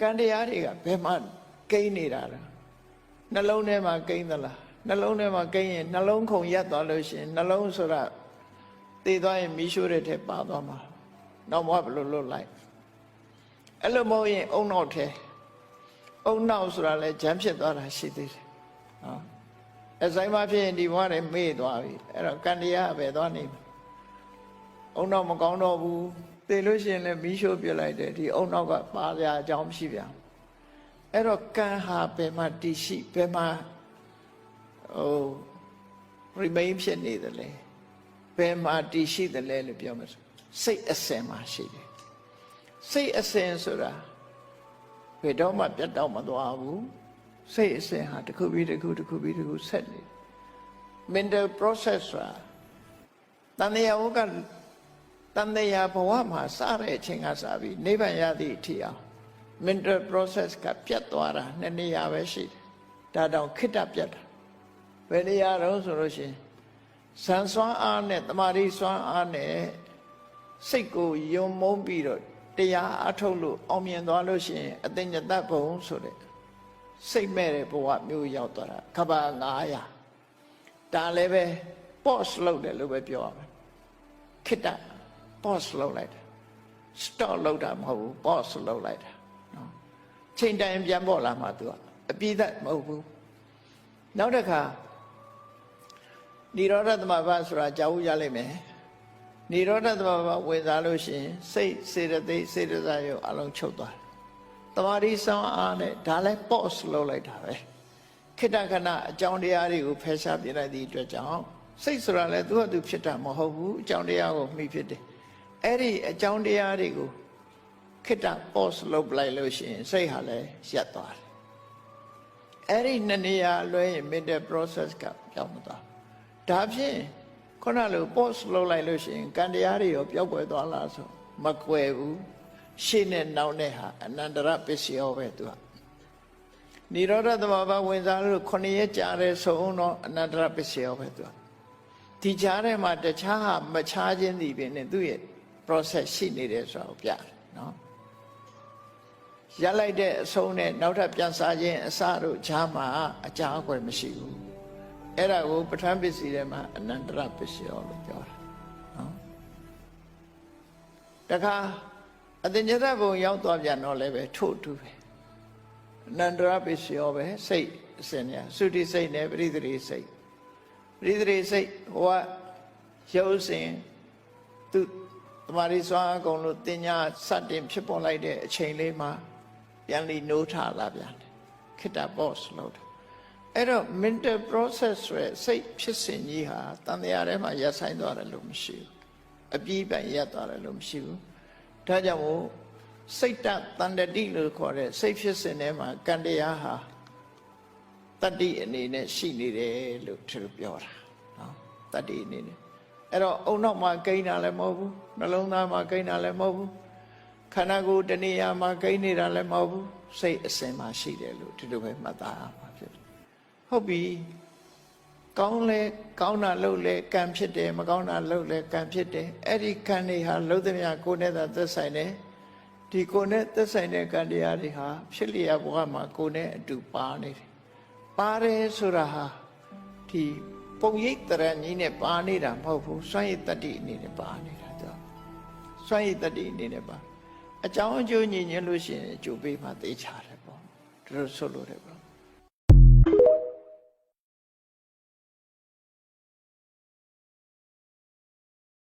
ကံတရားတွေကဘယ်မှကိန်းနေတာလဲနှလုံးထဲမှာကိန်းသလားနှလုံးထဲမှာကိန်းရင်နှလုံးခုန်ရက်သွားလို့ရှိရင်နှလုံးဆိုတာတည်သွားရင်မီးရှို့တဲ့ထဲပါသွားမှာနောက်မှဘယ်လိုလွတ်လိုက်အဲ့လိုမဟုတ်ရင်အုံနောက်ထဲအုံနောက်ဆိုတာလဲဂျမ်းဖြစ်သွားတာရှိသေးတယ်နော်အဆိုင်မှာဖြစ်ရင်ဒီဘဝနဲ့မေ့သွားပြီအဲ့တော့ကံတရားပဲသွားနေမှာအုံနောက်မကောင်းတော့ဘူး သိလို့ရှိရင်လည်းမီးရှို့ပြလိုက်တယ်ဒီအုံနောက်ကပါရအကြောင်းမရှိပြန်အဲ့တော့ကံဟာဘယ်မှာတည်ရှိဘယ်မှာဟို remain ဖြစ်နေတယ်လဲဘယ်မှာတည်ရှိတယ်လဲလို့ပြောမှာဆိုစိတ်အစဉ်မှာရှိတယ်စိတ်အစဉ်ဆိုတာဘယ်တော့မှပြတ်တော့မသွားဘူးစိတ်အစဉ်ဟာတစ်ခုပြီးတစ်ခုတစ်ခုပြီးတစ်ခုဆက်နေတယ် mental process ဆိုတာတန်တရားဝက တန်တရားဘဝမှာစတဲ့အချိန်ကစပြီးနိဗ္ဗာန်ရသည့်အထိအောင် mental process ကပြတ်သွားတာနှစ်နေရာပဲရှိတယ်ဒါတောင်ခိတ္တပြတ်တာဘယ်နေရာတော့ဆိုလို့ရှိရင်ဇန်စွမ်းအားနဲ့တမာရီစွမ်းအားနဲ့စိတ်ကိုယုံမုန်းပြီးတော့တရားအထုတ်လို့အောင်မြင်သွားလို့ရှိရင်အသိဉာဏ်ဘုံဆိုတဲ့စိတ်မဲ့တဲ့ဘဝမျိုးရောက်သွားတာခဘာ900ဒါလည်းပဲ pause လုပ်တယ်လို့ပဲပြောရမယ်ခိတ္တ pause လုပ်လိုက်တယ် stop လုပ်တာမဟုတ်ဘူး pause လုပ်လိုက်တာနော်ချိန်တိုင်းပြန်ပေါ်လာမှသူကအပြည့်သက်မဟုတ်ဘူးနောက်တစ်ခါនិရောဓသမဘာဆိုတာကြာဦးရလိမ့်မယ်និရောဓသမဘာဝင်စားလို့ရှိရင်စိတ်စေတသိက်စေတစာရုပ်အလုံးချုပ်သွားတယ်တမာရီဆောင်အားနဲ့ဒါလည်း pause လုပ်လိုက်တာပဲခိတ္တခဏအကြောင်းတရားတွေကိုဖယ်ရှားပြလိုက်သည့်အတွက်ကြောင့်စိတ်ဆိုတာလည်းသူ့ဟာသူဖြစ်တာမဟုတ်ဘူးအကြောင်းတရားကိုမှီဖြစ်တယ် အဲ့ဒီအကြောင်းတရားတွေကိုခိတ္တ pause လုပ်ပလိုက်လို့ရှိရင်စိတ်ဟာလည်းရပ်သွားတယ်အဲ့ဒီနှစ်နေရာလွဲရင် mental process ကပြောင်းမသွားဒါဖြင့်ခုနလို pause လုပ်လိုက်လို့ရှိရင်ကံတရားတွေရောပျောက်ကွယ်သွားလားဆိုမကွယ်ဘူးရှေ့နဲ့နောက်နဲ့ဟာအနန္တရပစ္စယောပဲသူကនិရောဓသမဘာဝင်စားလို့ခုနှစ်ရက်ကြာတဲ့ဆုံးတော့အနန္တရပစ္စယောပဲသူကဒီကြားထဲမှာတခြားဟာမခြားခြင်းဒီပင်နဲ့သူ့ရဲ့ process ရှိနေတယ်ဆိုတာကိုပြတယ်နော်ရလိုက်တဲ့အဆုံးနဲ့နောက်ထပ်ပြန်စားခြင်းအစတို့ဈာမှာအကြာအကွယ်မရှိဘူးအဲ့ဒါကိုပဋ္ဌာန်းပစ္စည်းထဲမှာအနန္တရပစ္စယောလို့ပြောတာနော်တခါအတင်ညတဘုံရောက်သွားပြန်တော့လည်းပဲထို့တူပဲအနန္တရပစ္စယောပဲစိတ်အစဉ်ညာသုတိစိတ်နဲ့ပရိသေရိစိတ်ပရိသေရိစိတ်ဟိုကရုပ်စဉ်သူ တမာရီစွာအကုန်လို့တင်ညာစတင်ဖြစ်ပေါ်လိုက်တဲ့အချိန်လေးမှာပြန်လီနိုးထလာပြန်တယ်ခိတ္တ boss လို့တယ်အဲ့တော့ mental process ဆိုရယ်စိတ်ဖြစ်စဉ်ကြီးဟာတန်တရားထဲမှာရပ်ဆိုင်သွားတယ်လို့မရှိဘူးအပြည့်ပိုင်ရပ်သွားတယ်လို့မရှိဘူးဒါကြောင့်မို့စိတ်တတန်တတိလို့ခေါ်တဲ့စိတ်ဖြစ်စဉ်ထဲမှာကံတရားဟာတတ္တိအနေနဲ့ရှိနေတယ်လို့သူပြောတာနော်တတ္တိအနေနဲ့ အဲ့တော့အုံနောက်မှာကိန်းတာလည်းမဟုတ်ဘူးနှလုံးသားမှာကိန်းတာလည်းမဟုတ်ဘူးခန္ဓာကိုယ်တဏှာမှာကိန်းနေတာလည်းမဟုတ်ဘူးစိတ်အစဉ်မှာရှိတယ်လို့ဒီလိုပဲမှတ်သားရမှာဖြစ်တယ်ဟုတ်ပြီကောင်းလဲကောင်းတာလုပ်လဲကံဖြစ်တယ်မကောင်းတာလုပ်လဲကံဖြစ်တယ်အဲ့ဒီကံတွေဟာလုံးသမျှကိုယ်နဲ့သာသက်ဆိုင်တယ်ဒီကိုယ်နဲ့သက်ဆိုင်တဲ့ကံတရားတွေဟာဖြစ်လျက်ဘဝမှာကိုယ်နဲ့အတူပါနေတယ်ပါတယ်ဆိုတာဟာဒီ ပုံရိပ်တရဏီနဲ့ပါနေတာမဟုတ်ဘူးစွန့်ရည်တတ္တိအနေနဲ့ပါနေတာသူစွန့်ရည်တတ္တိအနေနဲ့ပါအကြောင်းအကျိုးညီညွတ်လို့ရှိရင်အကျိုးပေးမှသိချတယ်ပေါ့သူတို့ဆိုလို့တယ်ပေါ့